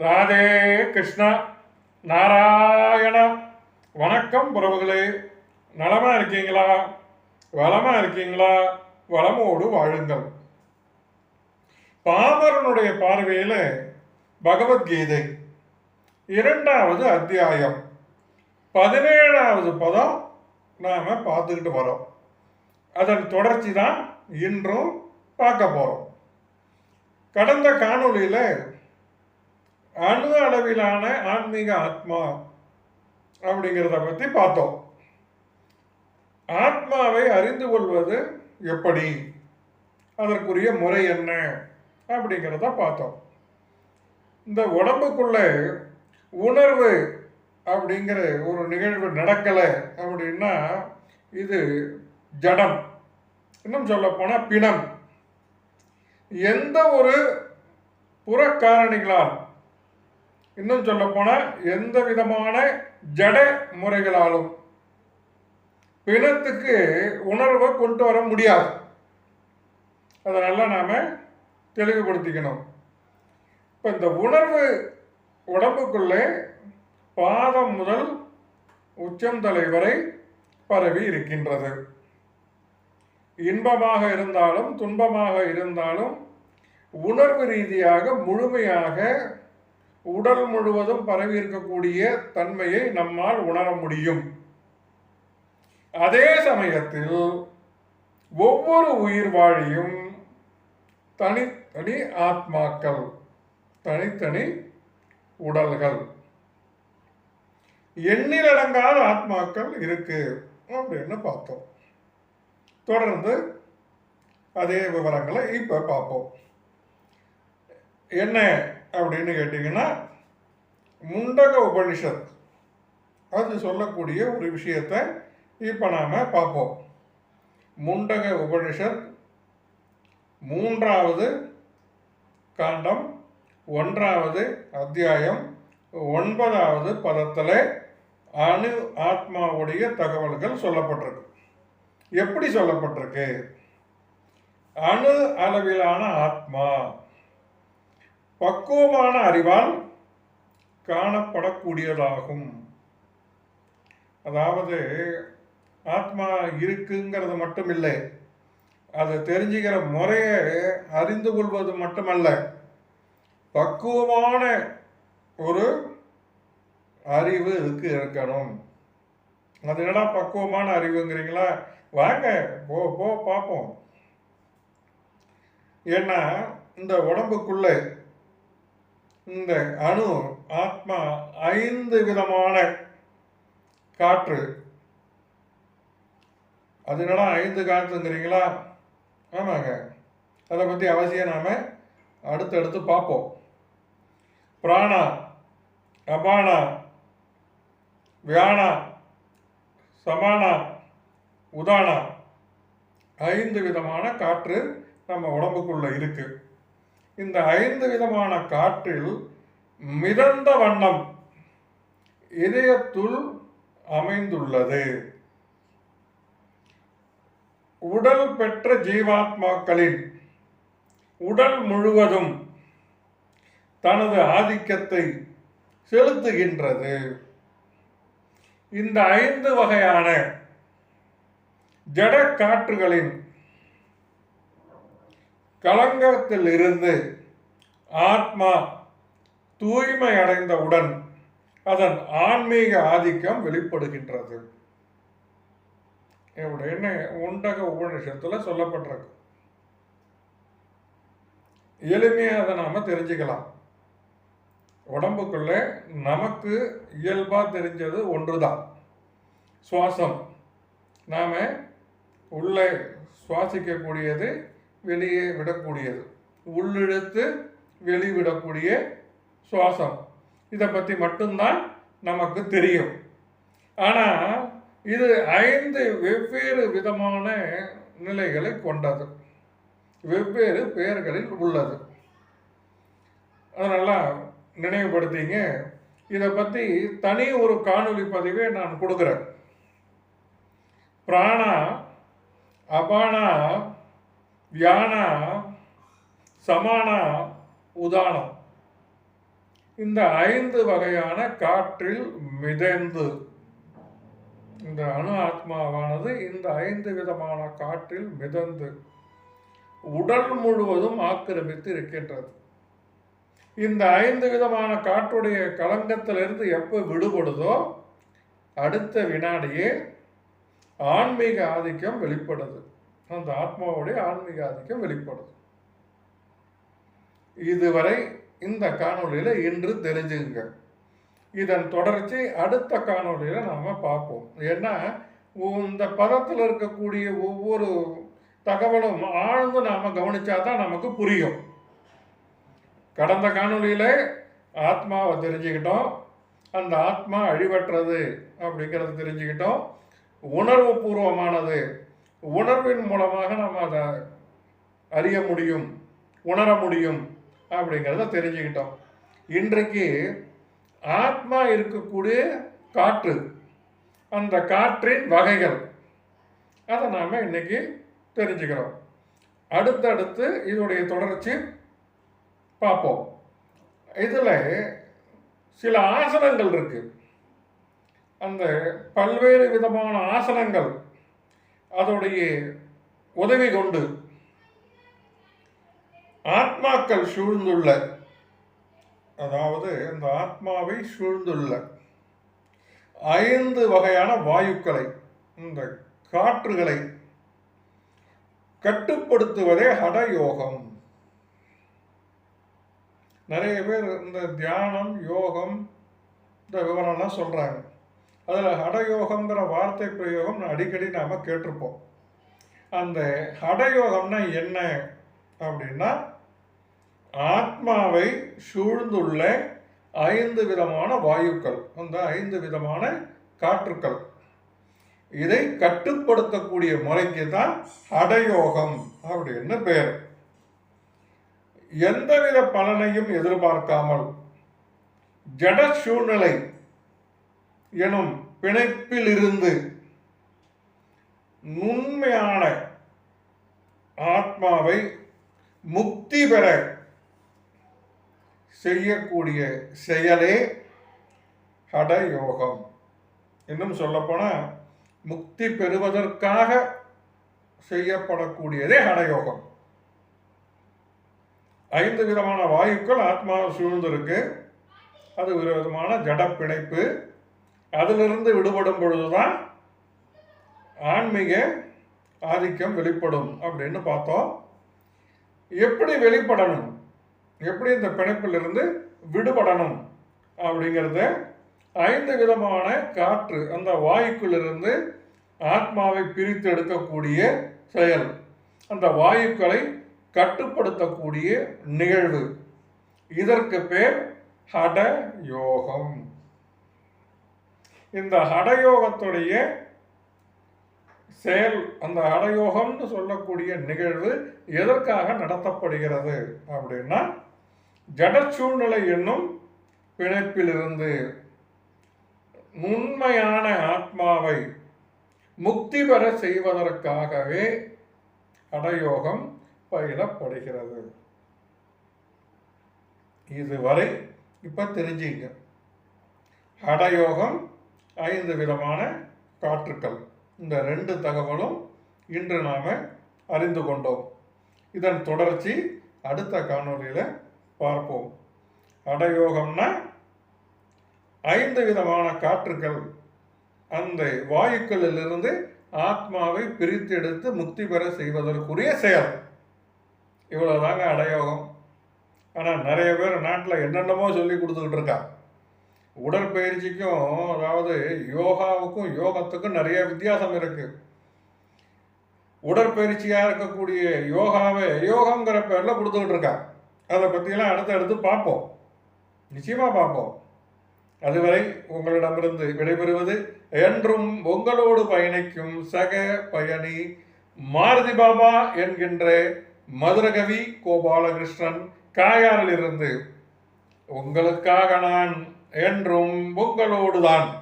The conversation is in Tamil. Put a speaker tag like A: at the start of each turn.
A: ராதே கிருஷ்ணா நாராயணா. வணக்கம் உறவுகளே. நலமா இருக்கீங்களா? வளமா இருக்கீங்களா? வளமோடு வாழுங்கள். பாமரனுடைய பார்வையில பகவத்கீதை இரண்டாவது அத்தியாயம். பதினேழாவது பதம் நாம பார்த்துக்கிட்டு வரோம். அதன் தொடர்ச்சி தான் இன்றும் பார்க்க போறோம். கடந்த காணொளியில் அணு அளவிலான ஆன்மீக ஆத்மா அப்படிங்கிறத பற்றி பார்த்தோம். ஆத்மாவை அறிந்து கொள்வது எப்படி? அதற்குரிய முறை என்ன? அப்படிங்கிறத பார்த்தோம். இந்த உடம்புக்குள்ள உணர்வு அப்படிங்கிற ஒரு நிகழ்வு நடக்கலை அப்படின்னா இது ஜடம். இன்னும் சொல்லப்போனால் பிணம். எந்த ஒரு புறக்காரணிகளால் இன்னும் சொல்ல போனால் எந்த விதமான ஜட முறைகளாலும் பிணத்துக்கு உணர்வை கொண்டு வர முடியாது. அதனால நாம் தெளிவுபடுத்திக்கணும். இப்போ இந்த உணர்வு உடம்புக்குள்ளே பாதம் முதல் உச்சம் தலை வரை பரவி இருக்கின்றது. இன்பமாக இருந்தாலும் துன்பமாக இருந்தாலும் உணர்வு ரீதியாக முழுமையாக உடல் முழுவதும் பரவி இருக்கக்கூடிய தன்மையை நம்மால் உணர முடியும். அதே சமயத்தில் ஒவ்வொரு உயிர் வாழியும் தனித்தனி ஆத்மாக்கள் தனித்தனி உடல்கள். எண்ணிலடங்காத ஆத்மாக்கள் இருக்கு அப்படின்னு பார்த்தோம். தொடர்ந்து அதே விவரங்களை இப்போ பார்ப்போம். என்ன அப்படின்னு கேட்டிங்கன்னா முண்டக உபனிஷத் அது சொல்லக்கூடிய ஒரு விஷயத்தை இப்போ நாம் பார்ப்போம். முண்டக உபனிஷத் மூன்றாவது காண்டம் ஒன்றாவது அத்தியாயம் ஒன்பதாவது பதத்தில் அணு ஆத்மாவுடைய தகவல்கள் சொல்லப்பட்டிருக்கு. எப்படி சொல்லப்பட்டிருக்கு? அணு அளவிலான ஆத்மா பக்குவமான அறிவால் காணப்படக்கூடியதாகும். அதாவது ஆத்மா இருக்குங்கிறது மட்டும் இல்லை அதை தெரிஞ்சுக்கிற முறையை அறிந்து கொள்வது மட்டுமல்ல. பக்குவமான ஒரு அறிவு இதுக்கு இருக்கணும். அது என்னடா பக்குவமான அறிவுங்கிறீங்களா? வாங்க போ போ பார்ப்போம் ஏன்னா இந்த உடம்புக்குள்ளே இந்த அணு ஆத்மா ஐந்து விதமான காற்று. அது என்னடா ஐந்து காற்றுங்கிறீங்களா? ஆமாங்க. அதை பற்றி அவசியம் நாம் அடுத்தடுத்து பார்ப்போம். பிராணா அபானா வியானா சமானா உதானா. ஐந்து விதமான காற்று நம்ம உடம்புக்குள்ளே இருக்குது இந்த ஐந்து விதமான காற்றில் மிதந்த வண்ணம் இதயத்துள் அமைந்துள்ளது. உடல் பெற்ற ஜீவாத்மாக்களின் உடல் முழுவதும் தனது ஆதிக்கத்தை செலுத்துகின்றது. இந்த ஐந்து வகையான ஜட காற்றுகளின் கலங்கத்தில் இருந்து ஆத்மா தூய்மை அடைந்தவுடன் அதன் ஆன்மீக ஆதிக்கம் வெளிப்படுகின்றது. என்ன உண்டக உபநிஷத்தில் சொல்லப்பட்டிருக்கு. எளிமையாக அதை நாம் தெரிஞ்சுக்கலாம். உடம்புக்குள்ள நமக்கு இயல்பாக தெரிஞ்சது ஒன்று தான் சுவாசம். நாம் உள்ளே சுவாசிக்கக்கூடியது வெளியே விடக்கூடியது. உள்ளிழுத்து வெளிவிடக்கூடிய சுவாசம். இதை பற்றி மட்டும்தான் நமக்கு தெரியும். ஆனால் இது ஐந்து வெவ்வேறு விதமான நிலைகளை கொண்டது. வெவ்வேறு பெயர்களில் உள்ளது. அதனால் நினைவுபடுத்திங்க. இதை பற்றி தனி ஒரு காணொளி பதிவை நான் கொடுக்குறேன். பிராணா அபானா வியான சமானா உதானம். இந்த ஐந்து வகையான காற்றில் மிதந்து. இந்த அணு ஆத்மாவானது இந்த ஐந்து விதமான காற்றில் மிதந்து உடல் முழுவதும் ஆக்கிரமித்து இருக்கின்றது. இந்த ஐந்து விதமான காற்றுடைய களங்கத்திலிருந்து எப்போ விடுபடுதோ அடுத்த வினாடியே ஆன்மீக ஆதிக்கம் வெளிப்படுது. அந்த ஆத்மாவுடைய ஆன்மீக ஆதிக்கம் வெளிப்படுது. இதுவரை இந்த காணொலியில் இன்று தெரிஞ்சுங்க. இதன் தொடர்ச்சி அடுத்த காணொளியில் நாம் பார்ப்போம். ஏன்னா இந்த பதத்தில் இருக்கக்கூடிய ஒவ்வொரு தகவலும் ஆழ்ந்து நாம் கவனிச்சா தான் நமக்கு புரியும். கடந்த காணொலியில் ஆத்மாவை தெரிஞ்சுக்கிட்டோம். அந்த ஆத்மா அழிவற்றது அப்படிங்கிறத தெரிஞ்சுக்கிட்டோம். உணர்வு பூர்வமானது உணர்வின் மூலமாக நம்ம அதை அறிய முடியும் உணர முடியும் அப்படிங்கிறத தெரிஞ்சுக்கிட்டோம். இன்றைக்கு ஆத்மா இருக்கக்கூடிய காற்று அந்த காற்றின் வகைகள் அதை நாம் இன்னைக்கு தெரிஞ்சுக்கிறோம். அடுத்தடுத்து இதோடைய தொடர்ச்சி பார்ப்போம். இதில் சில ஆசனங்கள் இருக்குது அந்த பல்வேறு விதமான ஆசனங்கள் அதோடைய உதவி கொண்டு ஆத்மாக்கள் சூழ்ந்துள்ள அதாவது இந்த ஆத்மாவை சூழ்ந்துள்ள ஐந்து வகையான வாயுக்களை இந்த காற்றுகளை கட்டுப்படுத்துவதே ஹடயோகம். நிறைய பேர் இந்த தியானம் யோகம் இந்த விவரம்லாம் சொல்கிறாங்க அதில் ஹடயோகங்கிற வார்த்தை பிரயோகம் அடிக்கடி நாம் கேட்டிருப்போம். அந்த ஹடயோகம்னா என்ன அப்படின்னா ஆத்மாவை சூழ்ந்துள்ள ஐந்து விதமான வாயுக்கள் அந்த ஐந்து விதமான காற்றுக்கள். இதை கட்டுப்படுத்தக்கூடிய முறைக்கு தான் ஹடயோகம் அப்படின்னு பேர். எந்தவித பலனையும் எதிர்பார்க்காமல் ஜட சூழ்நிலை எனும் பிணைப்பிலிருந்து நுண்மையான ஆத்மாவை முக்தி பெற செய்யக்கூடிய செயலே ஹடயோகம். இன்னும் சொல்லப்போனால் முக்தி பெறுவதற்காக செய்யப்படக்கூடியதே ஹடயோகம். ஐந்து விதமான வாயுக்கள் ஆத்மாவை சூழ்ந்திருக்கு. அது ஒரு விதமான ஜட பிணைப்பு அதிலிருந்து விடுபடும் பொழுதுதான் ஆன்மீக ஆதிக்கம் வெளிப்படும் அப்படின்னு பார்த்தோம். எப்படி வெளிப்படணும்? எப்படி இந்த பிணைப்பிலிருந்து விடுபடணும்? அப்படிங்கிறத ஐந்து விதமான காற்று அந்த வாயுக்குள்ளிருந்து ஆத்மாவை பிரித்து எடுக்கக்கூடிய செயல். அந்த வாயுக்களை கட்டுப்படுத்தக்கூடிய நிகழ்வு. இதற்கு பேர் ஹட யோகம் இந்த ஹடயோகத்துடைய செயல் அந்த ஹடயோகம்னு சொல்லக்கூடிய நிகழ்வு எதற்காக நடத்தப்படுகிறது அப்படின்னா ஜட சூழ்நிலை என்னும் பிணைப்பிலிருந்து உண்மையான ஆத்மாவை முக்தி பெற செய்வதற்காகவே அடயோகம் பயிலப்படுகிறது. இதுவரை இப்போ தெரிஞ்சுங்க. ஹடயோகம் ஐந்து விதமான காற்றுக்கள். இந்த ரெண்டு தகவலும் இன்று நாம் அறிந்து கொண்டோம். இதன் தொடர்ச்சி அடுத்த காணொளியில் பார்ப்போம். அடயோகம்னா ஐந்து விதமான காற்றுக்கள். அந்த வாயுக்களிலிருந்து ஆத்மாவை பிரித்தெடுத்து முக்தி பெற செய்வதற்குரிய செயல். இவ்வளோதாங்க அடயோகம். ஆனால் நிறைய பேர் நாட்டில் என்னென்னமோ சொல்லி கொடுத்துக்கிட்டு இருக்கா உடற்பயிற்சிக்கும் அதாவது யோகாவுக்கும் யோகத்துக்கும் நிறைய வித்தியாசம் இருக்கு. உடற்பயிற்சியாக இருக்கக்கூடிய யோகாவை யோகங்கிற பேரில் கொடுத்துக்கிட்டு இருக்கா. அதை பற்றியெல்லாம் அடுத்து அடுத்து பார்ப்போம். நிச்சயமாக பார்ப்போம். அதுவரை உங்களிடமிருந்து விடைபெறுவது என்றும் உங்களோடு பயணிக்கும் சக பயணி மாருதி பாபா என்கின்ற மதுரகவி கோபாலகிருஷ்ணன் காயாரிலிருந்து உங்களுக்காக நான் என்றும் உங்களோடுதான்.